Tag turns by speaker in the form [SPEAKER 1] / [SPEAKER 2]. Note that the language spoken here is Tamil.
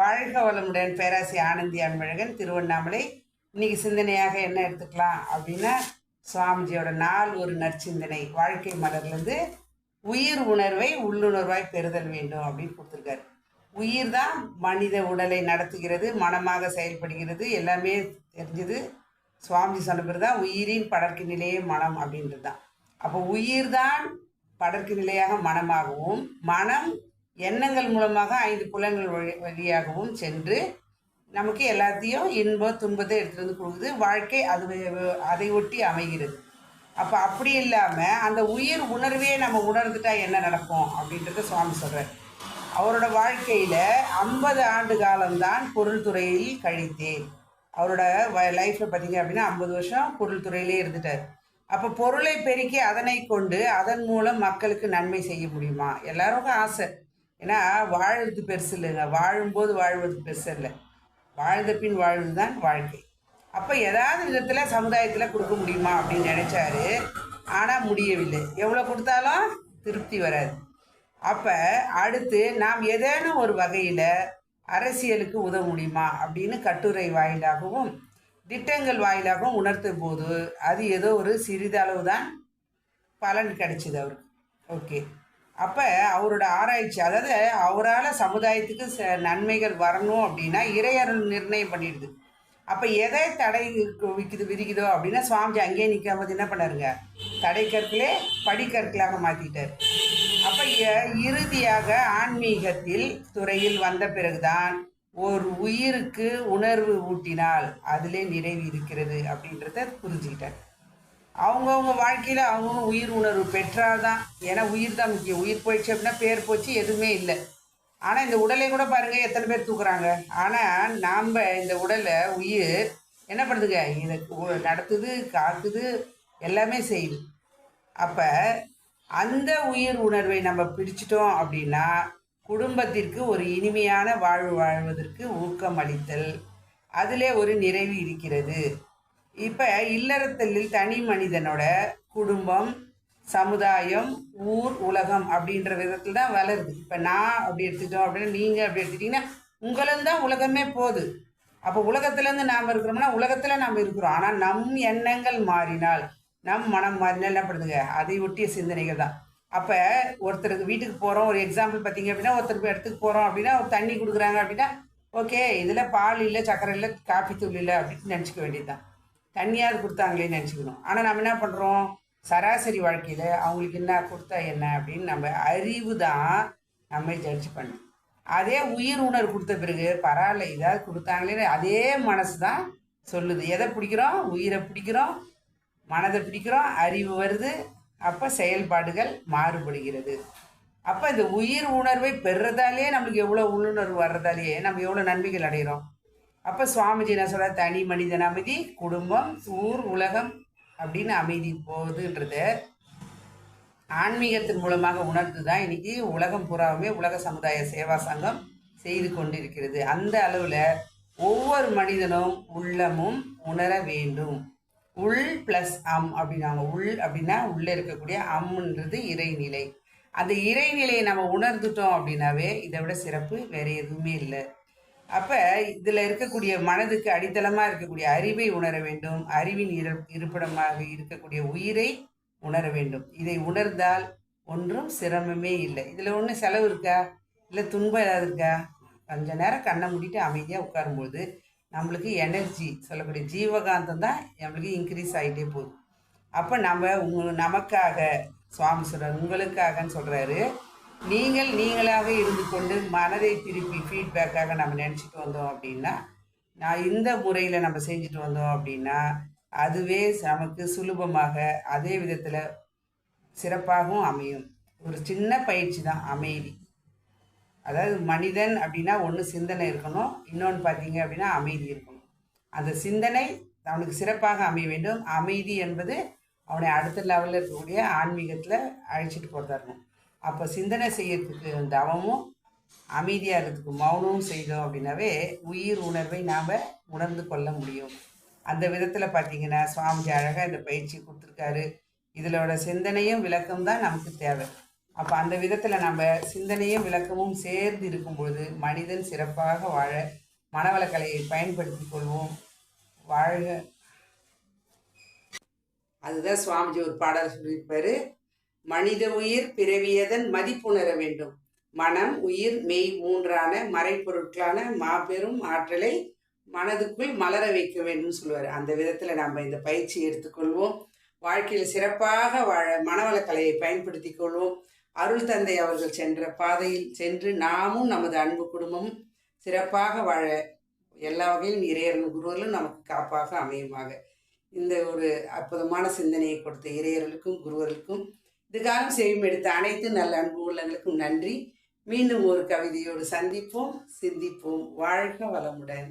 [SPEAKER 1] வாழ்க வளமுடன் பேராசி ஆனந்தி அன்பழகன் திருவண்ணாமலை. இன்னைக்கு சிந்தனையாக என்ன எடுத்துக்கலாம் அப்படின்னா சுவாமிஜியோட நாள் ஒரு நற்சிந்தனை. வாழ்க்கை மலர்லேருந்து உயிர் உணர்வை உள்ளுணர்வாய் பெறுதல் வேண்டும் அப்படின்னு கொடுத்துருக்காரு. உயிர் தான் மனித உடலை நடத்துகிறது மனமாக செயல்படுகிறது எல்லாமே தெரிஞ்சது. சுவாமிஜி சொன்ன தான் உயிரின் படர்க்கு நிலையே மனம் அப்படின்றது தான். அப்போ உயிர் தான் படர்க்கு நிலையாக மனமாகவும் மனம் எண்ணங்கள் மூலமாக ஐந்து புலன்கள் வழி வழியாகவும் சென்று நமக்கு எல்லாத்தையும் இன்பம் துன்பத்தை எடுத்துகிட்டு வந்து கொடுக்குது. வாழ்க்கை அது அதை ஒட்டி அமைகிறது. அப்போ அப்படி இல்லாமல் அந்த உயிர் உணர்வே நம்ம உணர்ந்துட்டா என்ன நடக்கும் அப்படின்றத சுவாமி சொல்கிறார் அவரோட வாழ்க்கையில் ஐம்பது ஆண்டு காலம்தான் பொருள் துறையில் கழித்தேன். அவரோட லைஃப்பில் பார்த்தீங்க அப்படின்னா ஐம்பது வருஷம் பொருள் துறையிலே இருந்துட்டார். அப்போ பொருளை பெருக்கி அதனை கொண்டு அதன் மூலம் மக்களுக்கு நன்மை செய்ய முடியுமா? எல்லாருக்கும் ஆசை. ஏன்னா வாழ்வது பெருசு இல்லைங்க வாழும்போது வாழ்வது பெருசு இல்லை வாழ்ந்த பின் வாழ்வது தான் வாழ்க்கை. அப்போ ஏதாவது விதத்தில் சமுதாயத்தில் கொடுக்க முடியுமா அப்படின்னு நினச்சாரு. ஆனால் முடியவில்லை. எவ்வளோ கொடுத்தாலும் திருப்தி வராது. அப்போ அடுத்து நாம் ஏதேனும் ஒரு வகையில் அரசியலுக்கு உதவ முடியுமா அப்படின்னு கட்டுரை வாயிலாகவும் திட்டங்கள் வாயிலாகவும் உணர்த்தும் போது அது ஏதோ ஒரு சிறிதளவு தான் பலன் கிடைச்சிது அவருக்கு. ஓகே. அப்போ அவரோட ஆராய்ச்சி அதாவது அவரால் சமுதாயத்துக்கு ச நன்மைகள் வரணும் அப்படின்னா இறையருள் நிர்ணயம் பண்ணிடுது. அப்போ எதை தடை விற்குது விதிக்குதோ அப்படின்னா சுவாமிஜி அங்கேயே நிற்காம என்ன பண்ணாருங்க? தடை கற்களே படிக்கற்களாக மாற்றிட்டார் அப்போ இறுதியாக ஆன்மீகத்தில் துறையில் வந்த பிறகுதான் ஒரு உயிருக்கு உணர்வு ஊட்டினால் அதிலே நிறைவு இருக்கிறது அப்படின்றத புரிஞ்சுக்கிட்டார். அவங்கவுங்க வாழ்க்கையில் அவங்கவுங்க உயிர் உணர்வு பெற்றால்தான் ஏன்னா உயிர் தான் முக்கியம். உயிர் போயிடுச்சு அப்படின்னா பேர் போச்சு எதுவுமே இல்லை. ஆனால் இந்த உடலை கூட பாருங்கள் எத்தனை பேர் தூக்குறாங்க. ஆனால் நாம் இந்த உடலை உயிர் என்ன பண்ணுதுங்க? இதை நடத்துது காக்குது எல்லாமே செய்யுது. அப்போ அந்த உயிர் உணர்வை நம்ம பிடிச்சிட்டோம் அப்படின்னா குடும்பத்திற்கு ஒரு இனிமையான வாழ்வு வாழ்வதற்கு ஊக்கம் அளித்தல் அதிலே ஒரு நிறைவு இருக்கிறது. இப்போ இல்லறத்தில் தனி மனிதனோட குடும்பம் சமுதாயம் ஊர் உலகம் அப்படின்ற விதத்தில் தான் வளருது. இப்போ நான் அப்படி எடுத்துட்டோம் அப்படின்னா நீங்கள் அப்படி எடுத்துட்டீங்கன்னா உங்களும் தான் உலகமே போகுது. அப்போ உலகத்துலேருந்து நாம் இருக்கிறோம்னா உலகத்தில் நாம் இருக்கிறோம். ஆனால் நம் எண்ணங்கள் மாறினால் நம் மனம் மாறினால் என்ன பண்ணுதுங்க? அதை ஒட்டிய சிந்தனைகள் தான். அப்போ ஒருத்தருக்கு வீட்டுக்கு போகிறோம் ஒரு எக்ஸாம்பிள் பார்த்தீங்க அப்படின்னா ஒருத்தருக்கு இடத்துக்கு போகிறோம் அப்படின்னா ஒரு தண்ணி கொடுக்குறாங்க அப்படின்னா ஓகே இதில் பால் இல்லை சக்கரை இல்லை காஃபி தூள் இல்லை அப்படின்னு நினச்சிக்க வேண்டியது தான் தண்ணியாவது கொடுத்தாங்களேன்னு நினச்சிக்கணும். ஆனால் நம்ம என்ன பண்ணுறோம் சராசரி வாழ்க்கையில் அவங்களுக்கு என்ன கொடுத்தா என்ன அப்படின்னு நம்ம அறிவு தான் நம்ம ஜட்ஜ் பண்ணும். அதே உயிர் உணர்வு கொடுத்த பிறகு பரவாயில்ல இதாவது கொடுத்தாங்களே அதே மனசு தான் சொல்லுது. எதை பிடிக்கிறோம்? உயிரை பிடிக்கிறோம் மனதை பிடிக்கிறோம் அறிவு வருது அப்போ செயல்பாடுகள் மாறுபடுகிறது. அப்போ இந்த உயிர் உணர்வை பெறுறதாலே நம்மளுக்கு எவ்வளோ உள்ளுணர்வு வர்றதாலேயே நம்ம எவ்வளோ நன்மைகள் அடைகிறோம் அப்போ சுவாமிஜி என்ன சொல்ற தனி மனிதன் அமைதி குடும்பம் ஊர் உலகம் அப்படின்னு அமைதி போகுதுன்றத ஆன்மீகத்தின் மூலமாக உணர்ந்து தான் இன்னைக்கு உலகம் பூராவுமே உலக சமுதாய சேவா சங்கம் செய்து கொண்டிருக்கிறது. அந்த அளவில் ஒவ்வொரு மனிதனும் உள்ளமும் உணர வேண்டும். உள் ப்ளஸ் அம் அப்படின்னாங்க. உள் அப்படின்னா உள்ளே இருக்கக்கூடிய அம்ன்றது இறைநிலை. அந்த இறைநிலையை நம்ம உணர்ந்துட்டோம் அப்படின்னாவே இதை விட சிறப்பு வேறு எதுவுமே இல்லை. அப்போ இதில் இருக்கக்கூடிய மனதுக்கு அடித்தளமாக இருக்கக்கூடிய அறிவை உணர வேண்டும். அறிவின் இரு இருப்பிடமாக இருக்கக்கூடிய உயிரை உணர வேண்டும். இதை உணர்ந்தால் ஒன்றும் சிரமமே இல்லை. இதில் ஒன்றும் செலவு இருக்கா? இல்லை துன்பம் ஏதாவது இருக்கா? கொஞ்ச நேரம் கண்ணை மூடிட்டு அமைதியாக உட்காரும்போது நம்மளுக்கு எனர்ஜி சொல்லக்கூடிய ஜீவகாந்தம் தான் நம்மளுக்கு இன்க்ரீஸ் ஆகிட்டே போகுது. அப்போ நம்ம உங்க நமக்காக சுவாமி சொல்கிறார் உங்களுக்காகன்னு சொல்கிறாரு நீங்கள் நீங்களாக இருந்து கொண்டு மனதை திருப்பி ஃபீட்பேக்காக நம்ம நினச்சிட்டு வந்தோம் அப்படின்னா நான் இந்த முறையில் நம்ம செஞ்சுட்டு வந்தோம் அப்படின்னா அதுவே நமக்கு சுலபமாக அதே விதத்தில் சிறப்பாகவும் அமையும். ஒரு சின்ன பயிற்சி தான் அமைதி. அதாவது மனிதன் அப்படின்னா ஒன்று சிந்தனை இருக்கணும் இன்னொன்று பார்த்தீங்க அப்படின்னா அமைதி இருக்கணும். அந்த சிந்தனை அவனுக்கு சிறப்பாக அமைய வேண்டும். அமைதி என்பது அவனை அடுத்த லெவலில் இருக்கக்கூடிய ஆன்மீகத்தில் அழைச்சிட்டு போகிறதா இருக்கும் அப்போ சிந்தனை செய்யறதுக்கு தவமும் அமைதியாக இருக்கிறதுக்கு மௌனமும் செய்தோம் அப்படின்னாவே உயிர் உணர்வை நாம் உணர்ந்து கொள்ள முடியும். அந்த விதத்தில் பார்த்தீங்கன்னா சுவாமிஜி அழகாக இந்த பயிற்சி கொடுத்துருக்காரு. இதிலோட சிந்தனையும் விளக்கம் தான் நமக்கு தேவை. அப்போ அந்த விதத்தில் நம்ம சிந்தனையும் விளக்கமும் சேர்ந்து இருக்கும்பொழுது மனிதன் சிறப்பாக வாழ மனவளக்கலையை பயன்படுத்தி கொள்வோம். வாழ்க. அதுதான் சுவாமிஜி ஒரு பாடல் சொல்லியிருப்பாரு. மனித உயிர் பிறவியதன் மதிப்புணர வேண்டும். மனம் உயிர் மெய் மூன்றான மறைப்பொருட்களான மாபெரும் ஆற்றலை மனதுக்குள் மலர வைக்க வேண்டும் சொல்லுவார். அந்த விதத்தில் நம்ம இந்த பயிற்சி எடுத்துக்கொள்வோம். வாழ்க்கையில் சிறப்பாக வாழ மனவளக்கலையை பயன்படுத்திக் கொள்வோம். அருள் தந்தை அவர்கள் சென்ற பாதையில் சென்று நாமும் நமது அன்பு குடும்பமும் சிறப்பாக வாழ எல்லா வகையிலும் இறையர்கள் குருவர்களும் நமக்கு காப்பாக அமையுமாக. இந்த ஒரு அற்புதமான சிந்தனையை கொடுத்த இறையர்களுக்கும் குருவர்களுக்கும் இதுகாலம் செய்யும் எடுத்த அனைத்து நல்ல அன்பு உள்ளங்களுக்கும் நன்றி. மீண்டும் ஒரு கவிதையோடு சந்திப்போம். சிந்திப்போம். வாழ்க வளமுடன்.